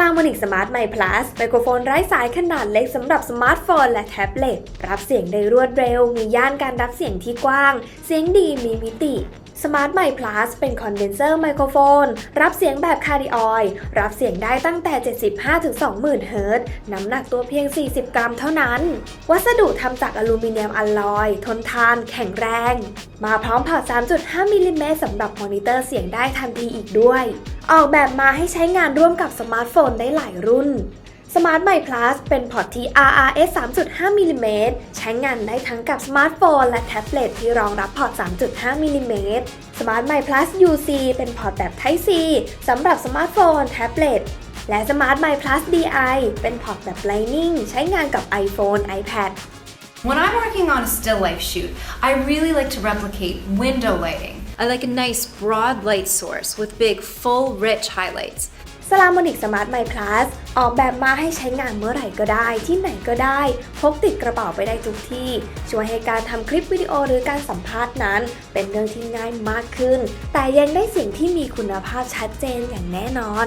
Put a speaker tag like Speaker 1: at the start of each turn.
Speaker 1: ลามอนิกสมาร์ทไมค์ Plus ไมโครโฟนไร้สายขนาดเล็กสำหรับสมาร์ทโฟน และแท็บเล็ตรับเสียงได้รวดเร็ว มีย่านการรับเสียงที่กว้าง เสียงดีมีมิติ สมาร์ทไม Plus เป็นคอนเดนเซอร์ไมโครโฟน รับเสียงแบบคาร์ดิออยรับเสียงได้ตั้งแต่ 75-20,000 เฮิรตซ์น้ำหนักตัวเพียง 40 กรัมเท่านั้น วัสดุทำจากอลูมิเนียมอลลอย ทนทาน แข็งแรง มาพร้อมพอร์ต 3.5 มิลลิเมตรสำหรับมอนิเตอร์เสียงได้ทันทีอีกด้วย ออกแบบมาให้ใช้งานร่วมกับสมาร์ทโฟนได้หลายรุ่น Smart My Plus เป็นพอร์ตที่ RRS 3.5มิลิเมตรใช้งานได้ทั้งกับสมาร์ทโฟนและแท็บเล็ตที่รองรับพอร์ต 3.5มิลลิเมตร Smart My Plus UC เป็นพอร์ตแบบ Type C สำหรับสมาร์ทโฟน แท็บเล็ตและ Smart My Plus DI เป็นพอร์ตแบบ Lightning ใช้งานกับ iPhone iPad
Speaker 2: When I'm working on a still life shoot, I really like to replicate window lighting. I like a nice broad light source with big, full, rich highlights.
Speaker 1: สลามอนิกสมาร์ทไม Plus ออกแบบมาให้ใช้งานเมื่อไหร่ก็ได้ที่ไหนก็ได้ พกติดกระเป๋าไปได้ทุกที่ ช่วยให้การทำคลิปวิดีโอหรือการสัมภาษณ์นั้น เป็นเรื่องที่ง่ายมากขึ้น แต่ยังได้เสียงที่มีคุณภาพชัดเจนอย่างแน่นอน